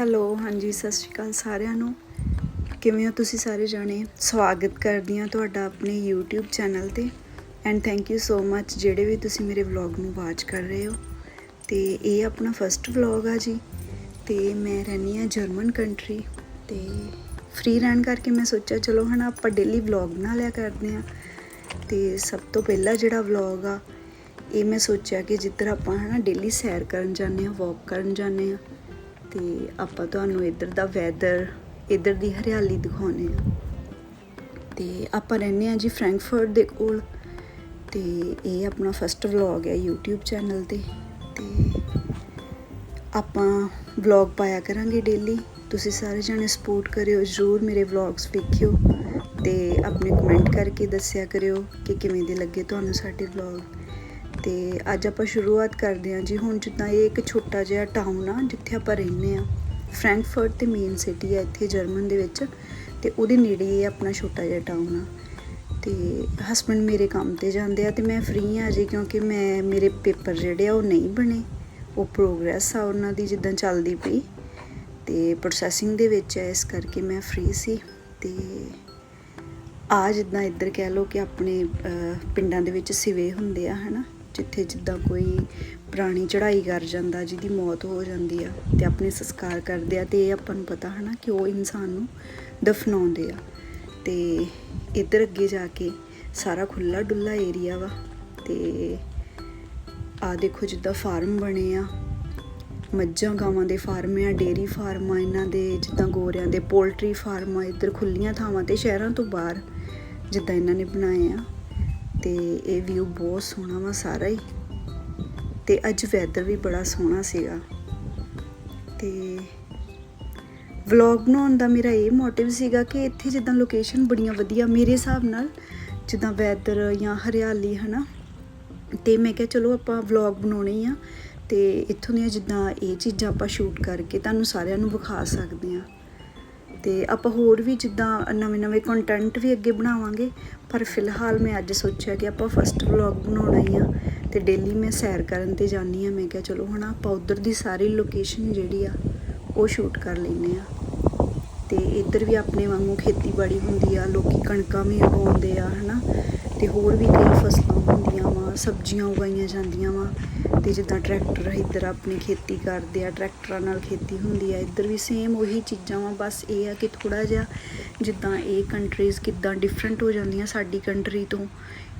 Hello, ਹਾਂਜੀ, ਸਤਿ ਸ਼੍ਰੀ ਅਕਾਲ ਸਾਰਿਆਂ ਨੂੰ। ਕਿਵੇਂ ਹੋ ਤੁਸੀਂ ਸਾਰੇ ਜਾਣੇ? ਸਵਾਗਤ ਕਰਦੀ ਹਾਂ ਤੁਹਾਡਾ ਆਪਣੇ YouTube ਚੈਨਲ ਤੇ। And thank you so much ਜਿਹੜੇ ਵੀ ਤੁਸੀਂ ਮੇਰੇ ਵਲੌਗ ਨੂੰ ਵਾਚ ਕਰ ਰਹੇ ਹੋ। ਤੇ ਇਹ ਆਪਣਾ ਫਰਸਟ ਵਲੌਗ ਆ ਜੀ। ਤੇ ਮੈਂ ਰਹਿੰਦੀ ਹਾਂ ਜਰਮਨ ਕੰਟਰੀ ਤੇ ਫ੍ਰੀ ਰਹਿਣ ਕਰਕੇ ਮੈਂ ਸੋਚਿਆ, ਚਲੋ ਹਨਾ, ਆਪਾਂ ਡੇਲੀ ਵਲੌਗ ਬਣਾ ਲਿਆ ਕਰਦੇ ਹਾਂ। ਤੇ ਸਭ ਤੋਂ ਪਹਿਲਾ ਜਿਹੜਾ ਵਲੌਗ ਆ, ਇਹ ਮੈਂ ਸੋਚਿਆ ਕਿ ਜਿੱਧਰ ਆਪਾਂ ਹਨਾ ਡੇਲੀ ਸੈਰ ਕਰਨ ਜਾਂਦੇ ਹਾਂ ਵਾਕ ਕਰਨ ਜਾਂਦੇ ਹਾਂ। ਤੇ ਆਪਾਂ ਤੁਹਾਨੂੰ ਇੱਧਰ ਦਾ ਵੈਦਰ ਇੱਧਰ ਦੀ ਹਰਿਆਲੀ ਦਿਖਾਉਨੇ ਆ ਤੇ ਆਪਾਂ ਰਹਿੰਦੇ ਆ ਜੀ ਫ੍ਰੈਂਕਫਰਟ ਦੇ ਕੋਲ ਤੇ ਇਹ ਆਪਣਾ ਫਸਟ ਵਲੌਗ ਹੈ YouTube ਚੈਨਲ ਤੇ। ਤੇ ਆਪਾਂ ਵਲੌਗ ਪਾਇਆ ਕਰਾਂਗੇ ਡੇਲੀ ਤੁਸੀਂ ਸਾਰੇ ਜਣੇ ਸਪੋਰਟ ਕਰਿਓ, ਜਰੂਰ ਮੇਰੇ ਵਲੌਗਸ ਵੇਖਿਓ ਤੇ ਆਪਣੇ ਕਮੈਂਟ ਕਰਕੇ ਦੱਸਿਆ ਕਰਿਓ ਕਿ ਕਿਵੇਂ ਦੇ ਲੱਗੇ ਤੁਹਾਨੂੰ ਸਾਡੇ ਵਲੌਗ ਤੇ ਅੱਜ ਆਪਾਂ ਸ਼ੁਰੂਆਤ ਕਰਦੇ ਹਾਂ ਜੀ। ਹੁਣ ਜਿੱਦਾਂ ਇਹ ਇੱਕ ਛੋਟਾ ਜਿਹਾ ਟਾਊਨ ਆ, ਜਿੱਥੇ ਆਪਾਂ ਰਹਿੰਦੇ ਆ ਫ੍ਰੈਂਕਫਰਟ ਤੇ ਮੇਨ ਸਿਟੀ ਆ ਇੱਥੇ ਜਰਮਨ ਦੇ ਵਿੱਚ। ਤੇ ਉਹਦੇ ਨੇੜੇ ਇਹ ਆਪਣਾ ਛੋਟਾ ਜਿਹਾ ਟਾਊਨ ਆ। ਤੇ ਹਸਬੰਡ ਮੇਰੇ ਕੰਮ ਤੇ ਜਾਂਦੇ ਆ ਤੇ ਮੈਂ ਫ੍ਰੀ ਆ ਜੀ ਕਿਉਂਕਿ ਮੈਂ, ਮੇਰੇ ਪੇਪਰ ਜਿਹੜੇ ਆ ਉਹ ਨਹੀਂ ਬਣੇ। ਉਹ ਪ੍ਰੋਗਰੈਸ ਆ ਉਹਨਾਂ ਦੀ ਜਿੱਦਾਂ ਚੱਲਦੀ ਪਈ। ਤੇ ਪ੍ਰੋਸੈਸਿੰਗ ਦੇ ਵਿੱਚ ਹੈ ਇਸ ਕਰਕੇ ਮੈਂ ਫ੍ਰੀ ਸੀ। ਤੇ ਆ ਜਿੱਦਾਂ ਇੱਧਰ ਕਹਿ ਲਓ ਕਿ ਆਪਣੇ ਪਿੰਡਾਂ ਦੇ ਵਿੱਚ ਸਿਵੇ ਹੁੰਦੇ ਆ, ਹਨਾ। ਜਿੱਥੇ ਜਿੱਦਾਂ ਕੋਈ ਪ੍ਰਾਣੀ ਚੜ੍ਹਾਈ ਕਰ ਜਾਂਦਾ, ਜਿਹਦੀ ਮੌਤ ਹੋ ਜਾਂਦੀ ਆ ਤੇ ਆਪਣੇ ਸੰਸਕਾਰ ਕਰਦੇ ਆ ਤੇ ਇਹ ਆਪਾਂ ਨੂੰ ਪਤਾ ਹਨਾ ਕਿ ਉਹ ਇਨਸਾਨ ਨੂੰ ਦਫਨਾਉਂਦੇ ਆ। ਤੇ ਇੱਧਰ ਅੱਗੇ ਜਾ ਕੇ ਸਾਰਾ ਖੁੱਲਾ ਡੁੱਲਾ ਏਰੀਆ ਵਾ ਤੇ ਆ ਦੇਖੋ ਜਿੱਦਾਂ ਫਾਰਮ ਬਣੇ ਆ। ਮੱਝਾਂ, ਗਾਵਾਂ ਦੇ ਫਾਰਮ ਆ ਡੇਰੀ ਫਾਰਮ ਆ, ਇਹਨਾਂ ਦੇ ਜਿੱਦਾਂ ਗੋਰਿਆਂ ਦੇ ਪੋਲਟਰੀ ਫਾਰਮ ਆ, ਇੱਧਰ ਖੁੱਲੀਆਂ ਥਾਵਾਂ ਤੇ ਸ਼ਹਿਰਾਂ ਤੋਂ ਬਾਹਰ ਜਿੱਦਾਂ ਇਹਨਾਂ ਨੇ ਬਣਾਏ ਆ। ਤੇ ਇਹ ਵਿਊ ਬਹੁਤ ਸੋਹਣਾ ਵਾ ਸਾਰਾ ਹੀ। ਤੇ ਅੱਜ ਵੈਦਰ ਵੀ ਬੜਾ ਸੋਹਣਾ ਸੀਗਾ। ਤੇ ਵਲੌਗ ਬਣਾਉਣ ਦਾ ਮੇਰਾ ਇਹ ਮੋਟਿਵ ਸੀਗਾ ਕਿ ਇੱਥੇ ਜਿੱਦਾਂ ਲੋਕੇਸ਼ਨ ਬੜੀਆਂ ਵਧੀਆ, ਮੇਰੇ ਹਿਸਾਬ ਨਾਲ ਜਿੱਦਾਂ ਵੈਦਰ ਜਾਂ ਹਰਿਆਲੀ, ਹਨਾ। ਤੇ ਮੈਂ ਕਿਹਾ ਚਲੋ ਆਪਾਂ ਵਲੌਗ ਬਣਾਉਣੇ ਆ। ਤੇ ਇੱਥੋਂ ਦੀਆਂ ਜਿੱਦਾਂ ਇਹ ਚੀਜ਼ਾਂ ਆਪਾਂ ਸ਼ੂਟ ਕਰਕੇ ਤੁਹਾਨੂੰ ਸਾਰਿਆਂ ਨੂੰ ਵਿਖਾ ਸਕਦੇ ਆ। ਤੇ ਆਪਾਂ ਹੋਰ ਵੀ ਜਿੱਦਾਂ ਨਵੇਂ-ਨਵੇਂ ਕੰਟੈਂਟ ਵੀ ਅੱਗੇ ਬਣਾਵਾਂਗੇ, ਪਰ ਫਿਲਹਾਲ ਮੈਂ ਅੱਜ ਸੋਚਿਆ ਕਿ ਆਪਾਂ ਫਸਟ ਵਲੌਗ ਬਣਾਉਣਾ ਹੀ ਆ ਤੇ ਡੇਲੀ ਮੈਂ ਸੈਰ ਕਰਨ ਤੇ ਜਾਂਦੀ ਆ ਮੈਂ ਕਿਹਾ ਚਲੋ ਹਣਾ ਆਪਾਂ ਉਧਰ ਦੀ ਸਾਰੀ ਲੋਕੇਸ਼ਨ ਜਿਹੜੀ ਆ ਉਹ ਸ਼ੂਟ ਕਰ ਲੈਨੇ ਆ ਤੇ ਇੱਧਰ ਵੀ ਆਪਣੇ ਵਾਂਗੂ ਖੇਤੀਬਾੜੀ ਹੁੰਦੀ ਆ, ਲੋਕੀ ਕਣਕਾਂ ਵੀ ਉਗਾਉਂਦੇ ਆ ਹਨਾ ਤੇ ਹੋਰ ਵੀ ਕਈ ਫਸਲਾਂ ਹੁੰਦੀਆਂ ਵਾ, ਸਬਜ਼ੀਆਂ ਉਗਾਈਆਂ ਜਾਂਦੀਆਂ ਵਾ ਤੇ ਜਿੱਦਾਂ ਟਰੈਕਟਰ ਇੱਧਰ ਆਪਣੀ ਖੇਤੀ ਕਰਦੇ ਆ, ਟਰੈਕਟਰਾਂ ਨਾਲ ਖੇਤੀ ਹੁੰਦੀ ਆ, ਇੱਧਰ ਵੀ ਸੇਮ ਉਹੀ ਚੀਜ਼ਾਂ ਵਾ, ਬਸ ਇਹ ਆ ਕਿ ਥੋੜਾ ਜਿਹਾ ਜਿੱਦਾਂ ਇਹ ਕੰਟਰੀਜ਼ ਕਿੱਦਾਂ ਡਿਫਰੈਂਟ ਹੋ ਜਾਂਦੀਆਂ ਸਾਡੀ ਕੰਟਰੀ ਤੋਂ,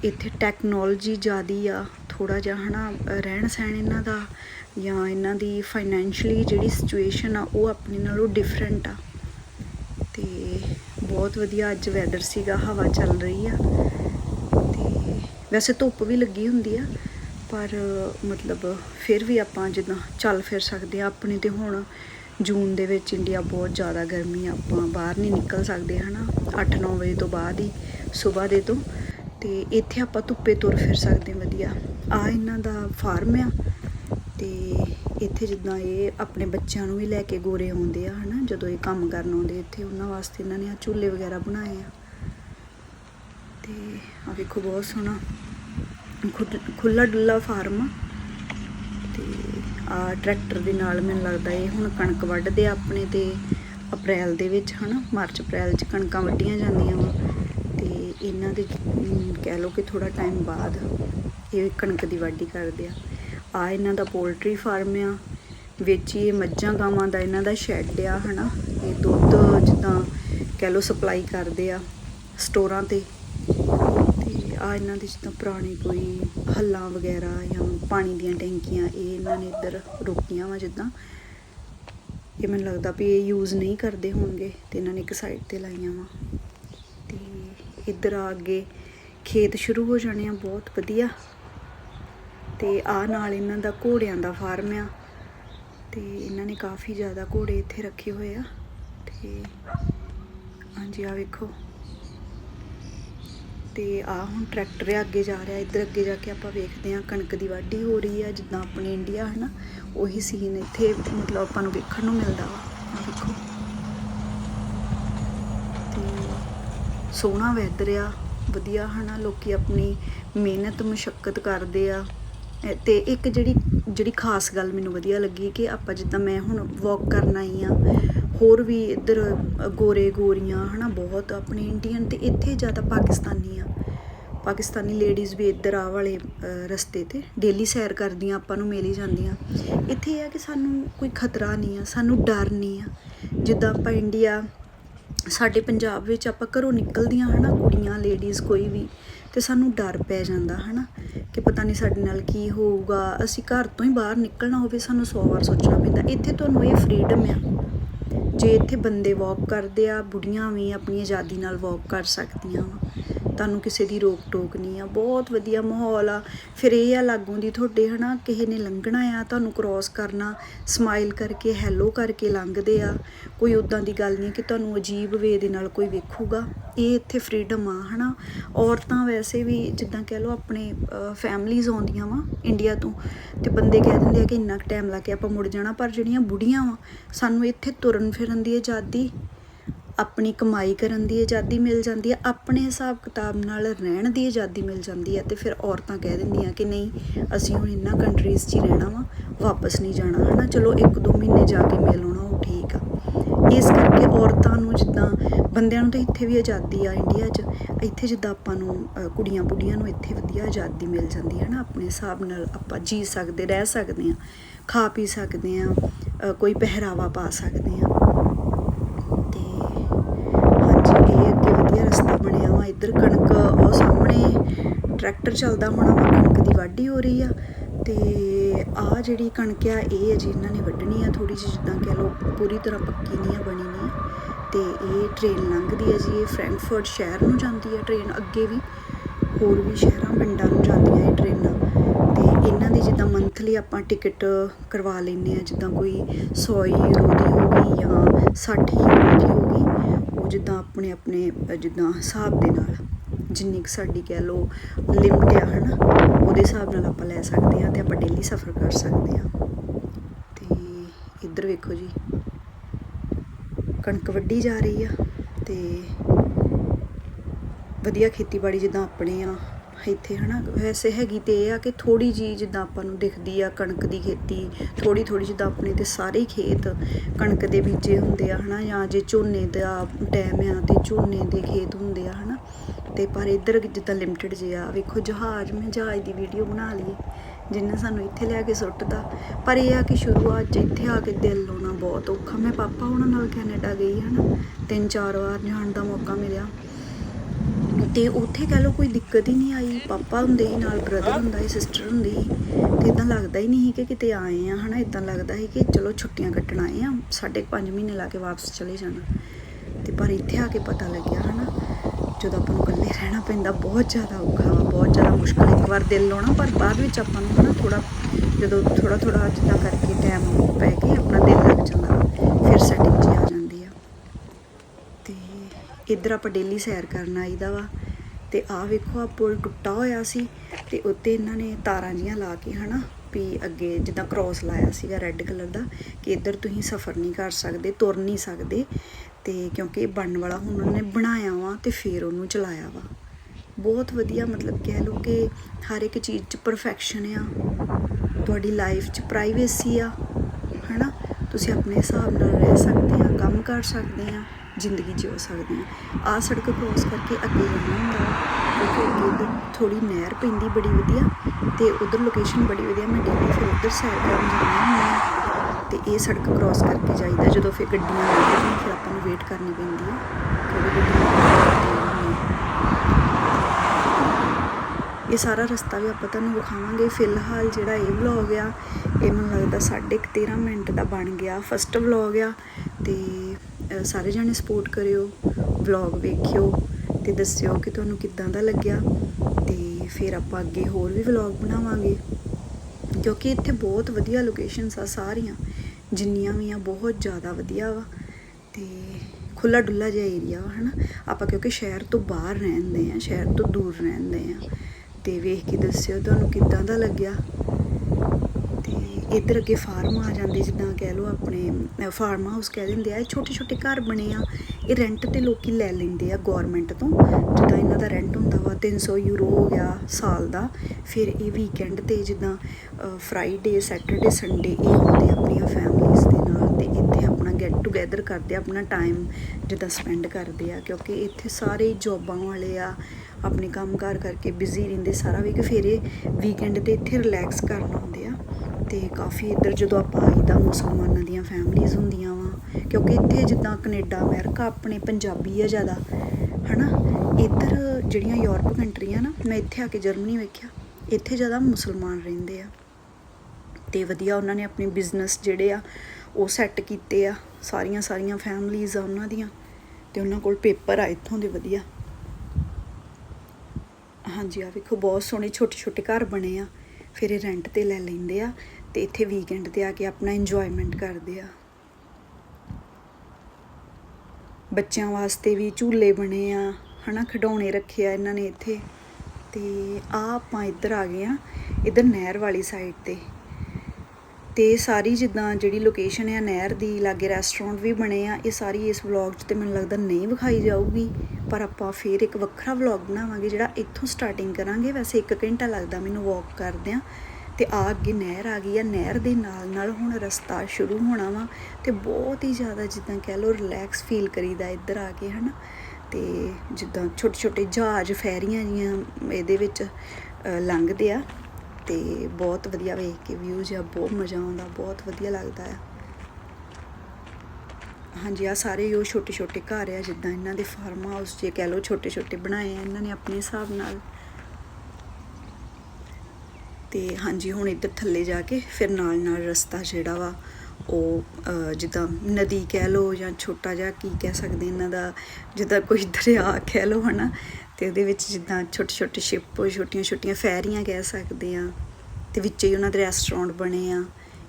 ਇੱਥੇ ਟੈਕਨੋਲੋਜੀ ਜ਼ਿਆਦੀ ਆ ਥੋੜਾ ਜਿਹਾ ਹਨਾ, ਰਹਿਣ ਸਹਿਣ ਇਹਨਾਂ ਦਾ ਜਾਂ ਇਹਨਾਂ ਦੀ ਫਾਈਨੈਂਸ਼ਲੀ ਜਿਹੜੀ ਸਿਚੁਏਸ਼ਨ ਆ, ਉਹ ਆਪਣੇ ਨਾਲੋਂ ਡਿਫਰੈਂਟ ਆ ਤੇ ਬਹੁਤ ਵਧੀਆ ਅੱਜ ਵੈਦਰ ਸੀਗਾ, ਹਵਾ ਚੱਲ ਰਹੀ ਆ। ਵੈਸੇ ਧੁੱਪ ਵੀ ਲੱਗੀ ਹੁੰਦੀ ਆ, ਪਰ ਮਤਲਬ ਫਿਰ ਵੀ ਆਪਾਂ ਜਿੱਦਾਂ ਚੱਲ ਫਿਰ ਸਕਦੇ ਆ। ਆਪਣੇ ਤੇ ਹੁਣ ਜੂਨ ਦੇ ਵਿੱਚ ਇੰਡੀਆ ਬਹੁਤ ਜ਼ਿਆਦਾ ਗਰਮੀ ਆ, ਆਪਾਂ ਬਾਹਰ ਨਹੀਂ ਨਿਕਲ ਸਕਦੇ, ਹਨਾ? 8-9 ਵਜੇ ਤੋਂ ਬਾਅਦ ਹੀ, ਸਵੇਰ ਦੇ ਤੋਂ। ਤੇ ਇੱਥੇ ਆਪਾਂ ਧੁੱਪੇ ਤੁਰ ਫਿਰ ਸਕਦੇ ਵਧੀਆ। ਆ ਇਹਨਾਂ ਦਾ ਫਾਰਮ ਆ, ਤੇ ਇੱਥੇ ਜਿੱਦਾਂ ਇਹ ਆਪਣੇ ਬੱਚਿਆਂ ਨੂੰ ਵੀ ਲੈ ਕੇ ਗੋਰੇ ਆਉਂਦੇ ਆ, ਹਨਾ? ਜਦੋਂ ਇਹ ਕੰਮ ਕਰਨ ਆਉਂਦੇ, ਇੱਥੇ ਉਹਨਾਂ ਵਾਸਤੇ ਇਹਨਾਂ ਨੇ ਆ ਝੂਲੇ ਵਗੈਰਾ ਬਣਾਏ ਆ। ਤੇ ਆ ਦੇਖੋ ਬਹੁਤ ਸੋਹਣਾ ਖੁੱਲਾ ਡੁੱਲਾ ਫਾਰਮ ਆ। ਤੇ ਆ ਟਰੈਕਟਰ ਦੇ ਨਾਲ ਮੈਨੂੰ ਲੱਗਦਾ ਇਹ ਹੁਣ ਕਣਕ ਵੱਢਦੇ ਆ ਆਪਣੇ ਤੇ ਅਪ੍ਰੈਲ ਦੇ ਵਿੱਚ, ਹਨਾ? ਮਾਰਚ, ਅਪ੍ਰੈਲ 'ਚ ਕਣਕਾਂ ਵੱਢੀਆਂ ਜਾਂਦੀਆਂ ਵਾ। ਤੇ ਇਹਨਾਂ ਦੇ ਕਹਿ ਲਓ ਕਿ ਥੋੜਾ ਟਾਈਮ ਬਾਅਦ ਇਹ ਕਣਕ ਦੀ ਵਾਢੀ ਕਰਦੇ ਆ। ਆ ਇਹਨਾਂ ਦਾ ਪੋਲਟਰੀ ਫਾਰਮ ਆ। ਵਿੱਚ ਹੀ ਇਹ ਮੱਝਾਂ ਗਾਵਾਂ ਦਾ ਇਹਨਾਂ ਦਾ ਸ਼ੈੱਡ ਆ, ਹਨਾ? ਇਹ ਦੁੱਧ ਜਿੱਦਾਂ ਕਹਿ ਲਓ ਸਪਲਾਈ ਕਰਦੇ ਆ ਸਟੋਰਾਂ ਤੇ। ਆ ਇਹਨਾਂ ਦੇ ਜਿੱਦਾਂ ਪੁਰਾਣੇ ਕੋਈ ਹੱਲਾਂ ਵਗੈਰਾ ਜਾਂ ਪਾਣੀ ਦੀਆਂ ਟੈਂਕੀਆਂ, ਇਹ ਇਹਨਾਂ ਨੇ ਇੱਧਰ ਰੋਕੀਆਂ ਵਾ ਜਿੱਦਾਂ। ਇਹ ਮੈਨੂੰ ਲੱਗਦਾ ਵੀ ਇਹ ਯੂਜ਼ ਨਹੀਂ ਕਰਦੇ ਹੋਣਗੇ ਤੇ ਇਹਨਾਂ ਨੇ ਇੱਕ ਸਾਈਡ ਤੇ ਲਾਈਆਂ ਵਾ। ਤੇ ਇੱਧਰ ਆ ਅੱਗੇ ਖੇਤ ਸ਼ੁਰੂ ਹੋ ਜਾਣੇ ਆ, ਬਹੁਤ ਵਧੀਆ। ਤੇ ਆ ਨਾਲ ਇਹਨਾਂ ਦਾ ਘੋੜਿਆਂ ਦਾ ਫਾਰਮ ਆ। ਤੇ ਇਹਨਾਂ ਨੇ ਕਾਫੀ ਜ਼ਿਆਦਾ ਘੋੜੇ ਇੱਥੇ ਰੱਖੇ ਹੋਏ ਆ। ਤੇ ਹਾਂਜੀ ਆ ਵੇਖੋ। ਤੇ ਆ ਹੁਣ ਟਰੈਕਟਰ ਆ, ਅੱਗੇ ਜਾ ਰਿਹਾ, ਇੱਧਰ ਅੱਗੇ ਜਾ ਕੇ ਆਪਾਂ ਵੇਖਦੇ ਆ ਕਣਕ ਦੀ ਵਾਢੀ ਹੋ ਰਹੀ ਆ, ਜਿੱਦਾਂ ਆਪਣੇ ਇੰਡੀਆ ਹਨਾ? ਉਹੀ ਸੀਨ ਇੱਥੇ, ਮਤਲਬ ਆਪਾਂ ਨੂੰ ਵੇਖਣ ਨੂੰ ਮਿਲਦਾ ਵਾ। ਵੇਖੋ। ਤੇ ਸੋਹਣਾ ਵੈਦਰ ਆ, ਵਧੀਆ, ਹਨਾ? ਲੋਕੀ ਆਪਣੀ ਮਿਹਨਤ ਮੁਸ਼ਕਲ ਕਰਦੇ ਆ। ਅਹ ਤੇ ਇੱਕ ਜਿਹੜੀ ਜਿਹੜੀ ਖਾਸ ਗੱਲ ਮੈਨੂੰ ਵਧੀਆ ਲੱਗੀ ਕਿ ਆਪਾਂ ਜਿੱਦਾਂ ਮੈਂ ਹੁਣ ਵਾਕ ਕਰਨ ਆਈ ਆ ਹੋਰ ਵੀ ਇੱਧਰ ਗੋਰੇ ਗੋਰੀਆਂ, ਹਨਾ, ਬਹੁਤ ਆਪਣੇ ਇੰਡੀਅਨ ਤੇ ਇੱਥੇ ਜ਼ਿਆਦਾ ਪਾਕਿਸਤਾਨੀ ਆ। ਪਾਕਿਸਤਾਨੀ ਲੇਡੀਜ਼ ਵੀ ਇੱਧਰ ਆ ਵਾਲੇ ਰਸਤੇ ਤੇ ਡੇਲੀ ਸੈਰ ਕਰਦੀਆਂ, ਆਪਾਂ ਨੂੰ ਮਿਲ ਹੀ ਜਾਂਦੀਆਂ। ਇੱਥੇ ਇਹ ਆ ਕਿ ਸਾਨੂੰ ਕੋਈ ਖਤਰਾ ਨਹੀਂ ਆ, ਸਾਨੂੰ ਡਰ ਨਹੀਂ ਆ। ਜਿੱਦਾਂ ਆਪਾਂ ਇੰਡੀਆ ਸਾਡੇ ਪੰਜਾਬ ਵਿੱਚ ਆਪਾਂ ਘਰੋਂ ਨਿਕਲਦੀਆਂ, ਹਨਾ, ਕੁੜੀਆਂ ਲੇਡੀਜ਼ ਕੋਈ ਵੀ, ਤੇ ਸਾਨੂੰ ਡਰ ਪੈ ਜਾਂਦਾ, ਹਨਾ, ਕਿ ਪਤਾ ਨਹੀਂ ਸਾਡੇ ਨਾਲ ਕੀ ਹੋਊਗਾ। ਅਸੀਂ ਘਰ ਤੋਂ ਹੀ ਬਾਹਰ ਨਿਕਲਣਾ ਹੋਵੇ, ਸਾਨੂੰ 100 ਵਾਰ ਸੋਚਣਾ ਪੈਂਦਾ। ਇੱਥੇ ਤੁਹਾਨੂੰ ਇਹ ਫਰੀडम ਆ। ਜੇ ਇੱਥੇ ਬੰਦੇ ਵੋਕ ਕਰਦੇ ਆ ਬੁੜੀਆਂ ਵੀ ਆਪਣੀ ਆਜ਼ਾਦੀ ਨਾਲ ਵੋਕ ਕਰ ਸਕਦੀਆਂ ਵਾ। ਤੁਹਾਨੂੰ ਕਿਸੇ ਦੀ ਰੋਕ ਟੋਕ ਨਹੀਂ ਆ, ਬਹੁਤ ਵਧੀਆ ਮਾਹੌਲ ਆ। ਫਿਰ ਇਹ ਆ ਲਾਗੋਂ ਦੀ ਤੁਹਾਡੇ ਹਨਾ ਕਿਸੇ ਨੇ ਲੰਘਣਾ ਆ, ਤੁਹਾਨੂੰ ਕ੍ਰਾਸ ਕਰਨਾ ਸਮਾਈਲ ਕਰਕੇ ਹੈਲੋ ਕਰਕੇ ਲੰਘਦੇ ਆ। ਕੋਈ ਉਦਾਂ ਦੀ ਗੱਲ ਨਹੀਂ ਕਿ ਤੁਹਾਨੂੰ ਅਜੀਬ ਵੇ ਦੇ ਨਾਲ ਕੋਈ ਵੇਖੂਗਾ। ਇਹ ਇੱਥੇ ਫਰੀडम ਆ ਹਨਾ। ਔਰਤਾਂ ਵੈਸੇ ਵੀ ਜਿੱਦਾਂ ਕਹਿ ਲਓ ਆਪਣੇ ਫੈਮਲੀਜ਼ ਆਉਂਦੀਆਂ ਵਾ ਇੰਡੀਆ ਤੋਂ, ਤੇ ਬੰਦੇ ਕਹਿ ਦਿੰਦੇ ਆ ਕਿ ਇੰਨਾ ਟਾਈਮ ਲਾ ਕੇ ਆਪਾਂ ਮੁੜ ਜਾਣਾ। ਪਰ ਜਿਹੜੀਆਂ ਬੁੜੀਆਂ ਵਾ, ਸਾਨੂੰ ਇੱਥੇ ਤੁਰਨ ਫਿਰਨ ਦੀ ਆਜ਼ਾਦੀ ਆਪਣੀ ਕਮਾਈ ਕਰਨ ਦੀ ਆਜ਼ਾਦੀ ਮਿਲ ਜਾਂਦੀ ਹੈ, ਆਪਣੇ ਹਿਸਾਬ ਕਿਤਾਬ ਨਾਲ ਰਹਿਣ ਦੀ ਆਜ਼ਾਦੀ ਮਿਲ ਜਾਂਦੀ ਹੈ ਤੇ ਫਿਰ ਔਰਤਾਂ ਕਹਿ ਦਿੰਦੀਆਂ ਕਿ ਨਹੀਂ, ਅਸੀਂ ਹੁਣ ਇਹਨਾਂ ਕੰਟਰੀਜ਼ 'ਚ ਹੀ ਰਹਿਣਾ ਵਾ, ਵਾਪਸ ਨਹੀਂ ਜਾਣਾ, ਹਨਾ? ਚਲੋ, ਇੱਕ ਦੋ ਮਹੀਨੇ ਜਾ ਕੇ ਮਿਲ ਆਉਣਾ, ਉਹ ਠੀਕ ਆ। ਇਸ ਕਰਕੇ ਔਰਤਾਂ ਨੂੰ ਜਿੱਦਾਂ ਬੰਦਿਆਂ ਨੂੰ ਤਾਂ ਇੱਥੇ ਵੀ ਆਜ਼ਾਦੀ ਆ ਇੰਡੀਆ 'ਚ, ਇੱਥੇ ਜਿੱਦਾਂ ਆਪਾਂ ਨੂੰ ਕੁੜੀਆਂ ਬੁੱਢੀਆਂ ਨੂੰ ਇੱਥੇ ਵਧੀਆ ਆਜ਼ਾਦੀ ਮਿਲ ਜਾਂਦੀ ਹੈ ਨਾ ਆਪਣੇ ਹਿਸਾਬ ਨਾਲ ਆਪਾਂ ਜੀ ਸਕਦੇ, ਰਹਿ ਸਕਦੇ ਆ ਖਾ ਪੀ ਸਕਦੇ ਆ ਕੋਈ ਪਹਿਰਾਵਾ ਪਾ ਸਕਦੇ ਆ ਤੇ ਹਾਂਜੀ ਇਹ ਅੱਗੇ ਵਧੀਆ ਰਸਤਾ ਬਣਿਆ ਵਾ ਇੱਧਰ ਕਣਕ, ਉਹ ਸਾਹਮਣੇ ਟਰੈਕਟਰ ਚੱਲਦਾ ਹੋਣਾ ਵਾ ਕਣਕ ਦੀ ਵਾਢੀ ਹੋ ਰਹੀ ਆ। ਤੇ ਆ ਜਿਹੜੀ ਕਣਕ ਆ, ਇਹ ਅਜੇ ਇਹਨਾਂ ਨੇ ਵੱਢਣੀ ਆ ਥੋੜੀ ਜਿਹੀ, ਜਿੱਦਾਂ ਕਹਿ ਲਓ ਪੂਰੀ ਤਰ੍ਹਾਂ ਪੱਕੀ ਨਹੀਂ ਆ, ਬਣੀ ਨਹੀਂ ਆ। ਤੇ ਇਹ ਟ੍ਰੇਨ ਲੰਘਦੀ ਹੈ ਜੀ, ਇਹ ਫਰੈਂਕਫਰਟ ਸ਼ਹਿਰ ਨੂੰ ਜਾਂਦੀ ਹੈ ਟ੍ਰੇਨ ਅੱਗੇ ਵੀ। ਹੋਰ ਵੀ ਸ਼ਹਿਰਾਂ, ਪਿੰਡਾਂ ਨੂੰ ਜਾਂਦੀਆਂ ਇਹ ਟ੍ਰੇਨਾਂ ਤੇ ਇਹਨਾਂ ਦੀ ਜਿੱਦਾਂ ਮੰਥਲੀ ਆਪਾਂ ਟਿਕਟ ਕਰਵਾ ਲੈਂਦੇ ਆ, ਜਿੱਦਾਂ ਕੋਈ 100 ਯੂਰੋ ਦੀ ਹੋ ਗਈ ਜਾਂ 60 ਯੂਰੋ ਦੀ ਹੋ ਗਈ। ਜਿੱਦਾਂ ਆਪਣੇ ਆਪਣੇ ਜਿੱਦਾਂ ਹਿਸਾਬ ਦੇ ਨਾਲ, ਜਿੰਨੀ ਕੁ ਸਾਡੀ ਕਹਿ ਲਓ ਲਿਮਟ ਆ, ਹਨਾ, ਉਹਦੇ ਹਿਸਾਬ ਨਾਲ ਆਪਾਂ ਲੈ ਸਕਦੇ ਆ ਤੇ ਆਪਾਂ ਡੇਲੀ ਸਫ਼ਰ ਕਰ ਸਕਦੇ ਆ ਤੇ ਇੱਧਰ ਵੇਖੋ ਜੀ, ਕਣਕ ਵੱਢੀ ਜਾ ਰਹੀ ਆ ਤੇ ਵਧੀਆ ਖੇਤੀਬਾੜੀ ਜਿੱਦਾਂ ਆਪਣੇ ਆ ਇੱਥੇ, ਹਨਾ? ਵੈਸੇ ਹੈਗੀ ਤੇ ਇਹ ਆ ਕਿ ਥੋੜੀ ਜੀ ਜਿੱਦਾਂ ਆਪਾਂ ਨੂੰ ਦਿਖਦੀ ਆ ਕਣਕ ਦੀ ਖੇਤੀ ਥੋੜੀ ਥੋੜੀ ਜਿੱਦਾਂ ਆਪਣੇ ਤੇ ਸਾਰੇ ਖੇਤ ਕਣਕ ਦੇ ਬੀਜੇ ਹੁੰਦੇ ਆ, ਹਨਾ? ਜਾਂ ਜੇ ਝੋਨੇ ਦਾ ਟਾਈਮ ਆ ਤੇ ਝੋਨੇ ਦੇ ਖੇਤ ਹੁੰਦੇ ਆ, ਹਨਾ? ਤੇ ਪਰ ਇੱਧਰ ਜਿੱਦਾਂ ਲਿਮਟਿਡ ਜੇ ਆ, ਵੇਖੋ ਜਹਾਜ਼, ਮੈਂ ਜਹਾਜ਼ ਦੀ ਵੀਡੀਓ ਬਣਾ ਲਈ ਜਿੰਨੇ ਸਾਨੂੰ ਇੱਥੇ ਲੈ ਕੇ ਸੁੱਟਦਾ ਪਰ ਇਹ ਆ ਕਿ ਸ਼ੁਰੂਆਤ 'ਚ ਇੱਥੇ ਆ ਕੇ ਦਿਲ ਲਾਉਣਾ ਬਹੁਤ ਔਖਾ। ਮੈਂ ਪਾਪਾ ਉਹਨਾਂ ਨਾਲ ਕੈਨੇਡਾ ਗਈ, ਹਨਾ? ਤਿੰਨ ਚਾਰ ਵਾਰ ਜਾਣ ਦਾ ਮੌਕਾ ਮਿਲਿਆ। ਤੇ ਉੱਥੇ ਕਹਿ ਲਓ ਕੋਈ ਦਿੱਕਤ ਹੀ ਨਹੀਂ ਆਈ। ਪਾਪਾ ਹੁੰਦੇ ਸੀ ਨਾਲ ਬ੍ਰਦਰ ਹੁੰਦਾ ਸੀ ਸਿਸਟਰ ਹੁੰਦੀ ਸੀ ਤੇ ਇਦਾਂ ਲੱਗਦਾ ਹੀ ਨਹੀਂ ਸੀ ਕਿ ਕਿਤੇ ਆਏ ਆ, ਹਨਾ? ਇਦਾਂ ਲੱਗਦਾ ਸੀ ਕਿ ਚਲੋ ਛੁੱਟੀਆਂ ਕੱਟਣ ਆਏ ਆ, ਸਾਢੇ ਕੁ ਪੰਜ ਮਹੀਨੇ ਲਾ ਕੇ ਵਾਪਸ ਚਲੇ ਜਾਣਾ। ਤੇ ਪਰ ਇੱਥੇ ਆ ਕੇ ਪਤਾ ਲੱਗਿਆ, ਹਨਾ? ਜਦੋਂ ਆਪਾਂ ਨੂੰ ਇਕੱਲੇ ਰਹਿਣਾ ਪੈਂਦਾ, ਬਹੁਤ ਜ਼ਿਆਦਾ ਔਖਾ ਵਾ, ਬਹੁਤ ਜ਼ਿਆਦਾ ਮੁਸ਼ਕਲ ਇੱਕ ਵਾਰ ਦਿਲ ਲਾਉਣਾ, ਪਰ ਬਾਅਦ ਵਿੱਚ ਆਪਾਂ ਨੂੰ, ਹਨਾ ਥੋੜਾ ਜਦੋਂ ਥੋੜਾ ਥੋੜਾ ਜਿੱਦਾਂ ਕਰਕੇ ਟਾਈਮ ਪੈ ਕੇ ਆਪਣਾ ਦਿਲ ਲੱਗ ਜਾਂਦਾ ਫਿਰ ਸੈਟਿੰਗ 'ਚ ਆ ਜਾਂਦੀ ਆ ਤੇ ਇੱਧਰ ਆਪਾਂ ਡੇਲੀ ਸੈਰ ਕਰਨ ਆਈਦਾ ਵਾ। ਤੇ ਆਹ ਵੇਖੋ ਆ ਪੁਲ ਟੁੱਟਾ ਹੋਇਆ ਸੀ ਤੇ ਉੱਤੇ ਇਹਨਾਂ ਨੇ ਤਾਰਾਂ ਜੀਆਂ ਲਾ ਕੇ ਹਨਾ, ਵੀ ਅੱਗੇ ਜਿੱਦਾਂ ਕ੍ਰਾਸ ਲਾਇਆ ਸੀਗਾ ਰੈੱਡ ਕਲਰ ਦਾ, ਕਿ ਇੱਧਰ ਤੁਸੀਂ ਸਫ਼ਰ ਨਹੀਂ ਕਰ ਸਕਦੇ, ਤੁਰ ਨਹੀਂ ਸਕਦੇ। ਤੇ ਕਿਉਂਕਿ ਇਹ ਬਣਨ ਵਾਲਾ ਹੁਣ ਉਹਨੇ ਬਣਾਇਆ ਵਾ ਤੇ ਫਿਰ ਉਹਨੂੰ ਚਲਾਇਆ ਵਾ। ਬਹੁਤ ਵਧੀਆ, ਮਤਲਬ ਕਹਿ ਲਓ ਕਿ ਹਰ ਇੱਕ ਚੀਜ਼ 'ਚ ਪਰਫੈਕਸ਼ਨ ਆ। ਤੁਹਾਡੀ ਲਾਈਫ 'ਚ ਪ੍ਰਾਈਵੇਸੀ ਆ, ਹਨਾ। ਤੁਸੀਂ ਆਪਣੇ ਹਿਸਾਬ ਨਾਲ ਰਹਿ ਸਕਦੇ ਆ, ਕੰਮ ਕਰ ਸਕਦੇ ਆ। ਜ਼ਿੰਦਗੀ ਜਿਉ ਸਕਦੇ ਆ ਆ ਸੜਕ ਕ੍ਰੋਸ ਕਰਕੇ ਅੱਗੇ ਜਾਣਾ ਹੁੰਦਾ ਕਿਉਂਕਿ ਅੱਗੇ ਇੱਧਰ ਥੋੜੀ ਨਹਿਰ ਪੈਂਦੀ ਬੜੀ ਵਧੀਆ ਤੇ ਉਧਰ ਲੋਕੇਸ਼ਨ ਬੜੀ ਵਧੀਆ। ਮੈਂ ਡੇਲੀ ਫਿਰ ਉਧਰ ਸੈਰ ਕਰਨ ਜਾਂਦੀ ਹੁੰਦੀ ਹਾਂ ਤੇ ਇਹ ਸੜਕ ਕ੍ਰੋਸ ਕਰਕੇ ਜਾਈਦਾ। ਜਦੋਂ ਫਿਰ ਗੱਡੀਆਂ ਆਉਂਦੀਆਂ ਫਿਰ ਆਪਾਂ ਨੂੰ ਵੇਟ ਕਰਨੀ ਪੈਂਦੀ ਹੈ ਥੋੜੀ ਇਹ ਸਾਰਾ ਰਸਤਾ ਵੀ ਆਪਾਂ ਤੁਹਾਨੂੰ ਵਿਖਾਵਾਂਗੇ। ਫਿਲਹਾਲ ਜਿਹੜਾ ਇਹ ਵਲੌਗ ਆ ਇਹ ਮੈਨੂੰ ਲੱਗਦਾ ਸਾਢੇ ਕੁ 13 ਮਿੰਟ ਦਾ ਬਣ ਗਿਆ। ਫਸਟ ਵਲੌਗ ਆ ਤੇ ਸਾਰੇ ਜਣੇ ਸਪੋਰਟ ਕਰਿਓ ਵਲੌਗ ਵੇਖਿਓ ਤੇ ਦੱਸਿਓ ਕਿ ਤੁਹਾਨੂੰ ਕਿੱਦਾਂ ਦਾ ਲੱਗਿਆ ਤੇ ਫਿਰ ਆਪਾਂ ਅੱਗੇ ਹੋਰ ਵੀ ਵਲੌਗ ਬਣਾਵਾਂਗੇ ਕਿਉਂਕਿ ਇੱਥੇ ਬਹੁਤ ਵਧੀਆ ਲੋਕੇਸ਼ਨਸ ਆ ਸਾਰੀਆਂ, ਜਿੰਨੀਆਂ ਵੀ ਆ ਬਹੁਤ ਜ਼ਿਆਦਾ ਵਧੀਆ ਵਾ ਤੇ ਖੁੱਲਾ ਡੁੱਲਾ ਜਿਹਾ ਏਰੀਆ ਵਾ, ਹਨਾ? ਆਪਾਂ ਕਿਉਂਕਿ ਸ਼ਹਿਰ ਤੋਂ ਬਾਹਰ ਰਹਿੰਦੇ ਆ, ਸ਼ਹਿਰ ਤੋਂ ਦੂਰ ਰਹਿੰਦੇ ਆ ਤੇ ਵੇਖ ਕੇ ਦੱਸਿਓ ਤੁਹਾਨੂੰ ਕਿੱਦਾਂ ਦਾ ਲੱਗਿਆ। ਇੱਧਰ ਅੱਗੇ ਫਾਰਮ ਆ ਜਾਂਦੇ, ਜਿੱਦਾਂ ਕਹਿ ਲਓ ਆਪਣੇ ਫਾਰਮ ਹਾਊਸ ਕਹਿ ਦਿੰਦੇ ਆ, ਇਹ ਛੋਟੇ ਛੋਟੇ ਘਰ ਬਣੇ ਆ। ਇਹ ਰੈਂਟ ਤੇ ਲੋਕੀ ਲੈ ਲੈਂਦੇ ਆ ਗਵਰਨਮੈਂਟ ਤੋਂ। ਜਿੱਦਾਂ ਇਹਨਾਂ ਦਾ ਰੈਂਟ ਹੁੰਦਾ ਵਾ 300 ਯੂਰੋ ਹੋ ਗਿਆ ਸਾਲ ਦਾ। ਫਿਰ ਇਹ ਵੀਕਐਂਡ ਤੇ ਜਿੱਦਾਂ ਫਰਾਈਡੇ ਸੈਟਰਡੇ ਸੰਡੇ ਇਹ ਹੁੰਦੇ ਆਪਣੀਆਂ ਫੈਮਲੀਆਂ ਦੇ ਨਾਲ ਤੇ ਇੱਥੇ ਆਪਣਾ ਗੈਟ ਟੂਗੇਦਰ ਕਰਦੇ ਆ, ਆਪਣਾ ਟਾਈਮ ਜਿੱਦਾਂ ਸਪੈਂਡ ਕਰਦੇ ਆ। ਕਿਉਂਕਿ ਇੱਥੇ ਸਾਰੇ ਜੌਬਾਂ ਵਾਲੇ ਆ, ਆਪਣੇ ਕੰਮਕਾਰ ਕਰਕੇ ਬਿਜ਼ੀ ਰਹਿੰਦੇ, ਸਾਰਾ ਵੀਕ ਫਿਰ ਇਹ ਵੀਕਐਂਡ ਤੇ ਇੱਥੇ ਰਿਲੈਕਸ ਕਰਨ ਆਉਂਦੇ ਆ। ਤੇ ਕਾਫੀ ਇੱਧਰ ਜਦੋਂ ਆਪਾਂ ਆਈਦਾ ਮੁਸਲਮਾਨਾਂ ਦੀਆਂ ਫੈਮਲੀਆਂ ਹੁੰਦੀਆਂ ਵਾ, ਕਿਉਂਕਿ ਇੱਥੇ ਜਿੱਦਾਂ ਕੈਨੇਡਾ, ਅਮਰੀਕਾ ਆਪਣੇ ਪੰਜਾਬੀ ਆ ਜ਼ਿਆਦਾ, ਹਨਾ? ਇੱਧਰ ਜਿਹੜੀਆਂ ਯੂਰਪ ਕੰਟਰੀਆਂ ਨਾ, ਮੈਂ ਇੱਥੇ ਆ ਕੇ ਜਰਮਨੀ ਵੇਖਿਆ, ਇੱਥੇ ਜ਼ਿਆਦਾ ਮੁਸਲਮਾਨ ਰਹਿੰਦੇ ਆ। ਤੇ ਵਧੀਆ ਉਹਨਾਂ ਨੇ ਆਪਣੇ ਬਿਜ਼ਨਸ ਜਿਹੜੇ ਆ, ਉਹ ਸੈੱਟ ਕੀਤੇ ਆ, ਸਾਰੀਆਂ ਸਾਰੀਆਂ ਫੈਮਲੀਆਂ ਆ ਉਹਨਾਂ ਦੀਆਂ, ਤੇ ਉਹਨਾਂ ਕੋਲ ਪੇਪਰ ਆ ਇੱਥੋਂ ਦੇ ਵਧੀਆ। ਹਾਂਜੀ ਆ ਵੇਖੋ, ਬਹੁਤ ਸੋਹਣੇ ਛੋਟੇ ਛੋਟੇ ਘਰ ਬਣੇ ਆ। ਫਿਰ ਇਹ ਰੈਂਟ ਤੇ ਲੈ ਲੈਂਦੇ ਆ ਤੇ ਇੱਥੇ ਵੀਕਐਂਡ ਤੇ ਆ ਕੇ ਆਪਣਾ ਇੰਜੋਇਮੈਂਟ ਕਰਦੇ ਆ। ਬੱਚਿਆਂ ਵਾਸਤੇ ਵੀ ਝੂਲੇ ਬਣੇ ਆ, ਹਨਾ, ਖਿਡੌਣੇ ਰੱਖੇ ਆ ਇਹਨਾਂ ਨੇ ਇੱਥੇ। ਤੇ ਆ ਆਪਾਂ ਇੱਧਰ ਆ ਗਏ ਆ, ਇੱਧਰ ਨਹਿਰ ਵਾਲੀ ਸਾਈਡ ਤੇ। ਤੇ ਸਾਰੀ ਜਿੱਦਾਂ ਜਿਹੜੀ ਲੋਕੇਸ਼ਨ ਹੈ ਨਹਿਰ ਦੀ ਲਾਗੇ ਰੈਸਟੋਰੈਂਟ ਵੀ ਬਣੇ ਆ, ਇਹ ਸਾਰੀ ਇਸ ਵਲੌਗ 'ਚ ਤੇ ਮੈਨੂੰ ਲੱਗਦਾ ਨਹੀਂ ਵਿਖਾਈ ਜਾਊਗੀ, ਪਰ ਆਪਾਂ ਫੇਰ ਇੱਕ ਵੱਖਰਾ ਵਲੌਗ ਬਣਾਵਾਂਗੇ ਜਿਹੜਾ ਇੱਥੋਂ ਸਟਾਰਟਿੰਗ ਕਰਾਂਗੇ। ਵੈਸੇ 1 ਘੰਟਾ ਲੱਗਦਾ ਮੈਨੂੰ ਵਾਕ ਕਰਦਿਆਂ। ਆ ਤੇ ਆ ਅੱਗੇ ਨਹਿਰ ਆ ਗਈ ਆ, ਨਹਿਰ ਦੇ ਨਾਲ ਨਾਲ ਹੁਣ ਰਸਤਾ ਸ਼ੁਰੂ ਹੋਣਾ ਵਾ ਤੇ ਬਹੁਤ ਹੀ ਜ਼ਿਆਦਾ ਜਿੱਦਾਂ ਕਹਿ ਲਓ ਰਿਲੈਕਸ ਫੀਲ ਕਰੀਦਾ ਇੱਧਰ ਆ ਕੇ, ਹਨਾ? ਤੇ ਜਿੱਦਾਂ ਛੋਟੇ ਛੋਟੇ ਜਹਾਜ਼ ਫੈਰੀਆਂ ਜੀਆਂ ਇਹਦੇ ਵਿੱਚ ਲੰਘਦੇ ਆ। ਤੇ ਬਹੁਤ ਵਧੀਆ ਵੇਖ ਕੇ ਵਿਊ ਜਿਹਾ ਬਹੁਤ ਮਜ਼ਾ ਆਉਂਦਾ, ਬਹੁਤ ਵਧੀਆ ਲੱਗਦਾ ਆ। ਹਾਂਜੀ ਆ ਸਾਰੇ ਉਹ ਛੋਟੇ ਛੋਟੇ ਘਰ ਆ, ਜਿੱਦਾਂ ਇਹਨਾਂ ਦੇ ਫਾਰਮ ਹਾਊਸ ਜੇ ਕਹਿ ਲਓ ਛੋਟੇ ਛੋਟੇ ਬਣਾਏ ਆ, ਇਹਨਾਂ ਨੇ ਆਪਣੇ ਹਿਸਾਬ ਨਾਲ। ਤੇ ਹਾਂਜੀ, ਹੁਣ ਇੱਧਰ ਥੱਲੇ ਜਾ ਕੇ ਫਿਰ ਨਾਲ ਨਾਲ ਰਸਤਾ ਜਿਹੜਾ ਵਾ ਉਹ ਜਿੱਦਾਂ ਨਦੀ ਕਹਿ ਲਓ ਜਾਂ ਛੋਟਾ ਜਿਹਾ ਕੀ ਕਹਿ ਸਕਦੇ ਇਹਨਾਂ ਦਾ ਜਿੱਦਾਂ ਕੋਈ ਦਰਿਆ ਕਹਿ ਲਓ, ਹਨਾ? ਤੇ ਉਹਦੇ ਵਿੱਚ ਜਿੱਦਾਂ ਛੋਟੇ ਛੋਟੇ ਸ਼ਿਪ, ਛੋਟੀਆਂ ਛੋਟੀਆਂ ਫੈਰੀਆਂ ਕਹਿ ਸਕਦੇ ਆ ਤੇ ਵਿੱਚ ਹੀ ਉਹਨਾਂ ਦੇ ਰੈਸਟੋਰੈਂਟ ਬਣੇ ਆ।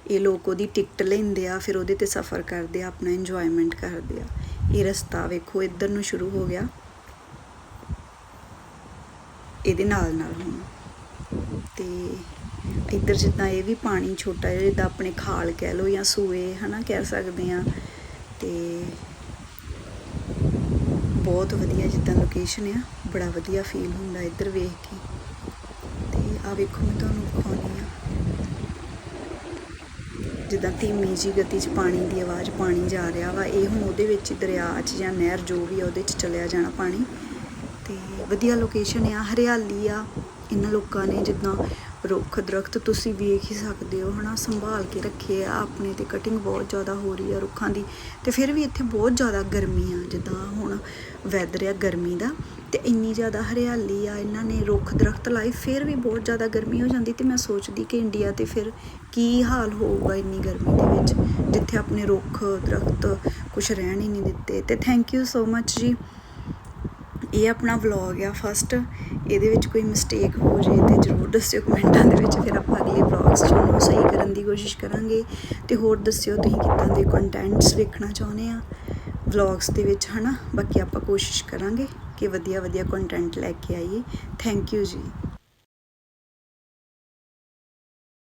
ਇਹ ਲੋਕ ਉਹਦੀ ਟਿਕਟ ਲੈਂਦੇ ਆ, ਫਿਰ ਉਹਦੇ ਤੇ ਸਫ਼ਰ ਕਰਦੇ ਆ, ਆਪਣਾ ਇੰਜੋਇਮੈਂਟ ਕਰਦੇ ਆ। ਇਹ ਰਸਤਾ ਵੇਖੋ, ਇੱਧਰ ਨੂੰ ਸ਼ੁਰੂ ਹੋ ਗਿਆ। ਇਹਦੇ ਨਾਲ ਨਾਲ ਹੁਣ। ਤੇ ਇੱਧਰ ਜਿੱਦਾਂ ਇਹ ਵੀ ਪਾਣੀ ਛੋਟਾ ਜਿਹਾ, ਜਿੱਦਾਂ ਆਪਣੇ ਖਾਲ ਕਹਿ ਲਓ ਜਾਂ ਸੂਏ, ਹਨਾ, ਕਹਿ ਸਕਦੇ ਆ ਤੇ ਬਹੁਤ ਵਧੀਆ ਜਿੱਦਾਂ ਲੋਕੇਸ਼ਨ ਆ, ਬੜਾ ਵਧੀਆ ਫੀਲ ਹੁੰਦਾ ਇੱਧਰ ਵੇਖ ਕੇ। ਤੇ ਆ ਵੇਖੋ, ਮੈਂ ਤੁਹਾਨੂੰ ਦਿਖਾਉਂਦੀ ਆ। ਜਿੱਦਾਂ ਧੀਮੀ ਜੀ ਗਤੀ 'ਚ ਪਾਣੀ ਦੀ ਆਵਾਜ਼, ਪਾਣੀ ਜਾ ਰਿਹਾ ਵਾ, ਇਹ ਹੁਣ ਉਹਦੇ ਵਿੱਚ ਦਰਿਆ 'ਚ ਜਾਂ ਨਹਿਰ ਜੋ ਵੀ ਆ, ਉਹਦੇ 'ਚ ਚਲਿਆ ਜਾਣਾ ਪਾਣੀ। ਤੇ ਵਧੀਆ ਲੋਕੇਸ਼ਨ ਆ, ਹਰਿਆਲੀ ਆ। ਇਹਨਾਂ ਲੋਕਾਂ ਨੇ ਜਿੱਦਾਂ ਰੁੱਖ, ਦਰਖਤ ਤੁਸੀਂ ਵੇਖ ਹੀ ਸਕਦੇ ਹੋ, ਹਨਾ, ਸੰਭਾਲ ਕੇ ਰੱਖੇ ਆ, ਆਪਣੇ ਤੇ ਕਟਿੰਗ ਬਹੁਤ ਜ਼ਿਆਦਾ ਹੋ ਰਹੀ ਆ ਰੁੱਖਾਂ ਦੀ, ਤੇ ਫਿਰ ਵੀ ਇੱਥੇ ਬਹੁਤ ਜ਼ਿਆਦਾ ਗਰਮੀ ਆ, ਜਿੱਦਾਂ ਹੁਣ ਵੈਦਰ ਆ ਗਰਮੀ ਦਾ, ਤੇ ਇੰਨੀ ਜ਼ਿਆਦਾ ਹਰਿਆਲੀ ਆ, ਇਹਨਾਂ ਨੇ ਰੁੱਖ, ਦਰਖਤ ਲਾਏ, ਫਿਰ ਵੀ ਬਹੁਤ ਜ਼ਿਆਦਾ ਗਰਮੀ ਹੋ ਜਾਂਦੀ, ਤੇ ਮੈਂ ਸੋਚਦੀ ਕਿ ਇੰਡੀਆ ਤੇ ਫਿਰ ਕੀ ਹਾਲ ਹੋਊਗਾ ਇੰਨੀ ਗਰਮੀ ਦੇ ਵਿੱਚ, ਜਿੱਥੇ ਆਪਣੇ ਰੁੱਖ, ਦਰਖਤ ਕੁਝ ਰਹਿਣ ਹੀ ਨਹੀਂ ਦਿੱਤੇ, ਤੇ ਥੈਂਕ ਯੂ ਸੋ ਮੱਚ ਜੀ। ਇਹ ਆਪਣਾ ਵਲੌਗ ਆ ਫਸਟ ਇਹਦੇ ਵਿੱਚ ਕੋਈ ਮਿਸਟੇਕ ਹੋ ਜੇ ਤੇ ਜਰੂਰ ਦੱਸਿਓ ਕਮੈਂਟਾਂ ਦੇ ਵਿੱਚ, ਫਿਰ ਆਪਾਂ ਅਗਲੇ ਵਲੌਗਸ 'ਚ ਉਹਨੂੰ ਸਹੀ ਕਰਨ ਦੀ ਕੋਸ਼ਿਸ਼ ਕਰਾਂਗੇ। ਤੇ ਹੋਰ ਦੱਸਿਓ ਤੁਸੀਂ ਕਿੱਦਾਂ ਦੇ ਕੰਟੈਂਟਸ ਵੇਖਣਾ ਚਾਹੁੰਦੇ ਆ ਵਲੌਗਸ ਦੇ ਵਿੱਚ, ਹਨਾ? ਬਾਕੀ ਆਪਾਂ ਕੋਸ਼ਿਸ਼ ਕਰਾਂਗੇ ਕਿ ਵਧੀਆ ਵਧੀਆ ਕੰਟੈਂਟ ਲੈ ਕੇ ਆਈਏ। ਥੈਂਕ ਯੂ ਜੀ।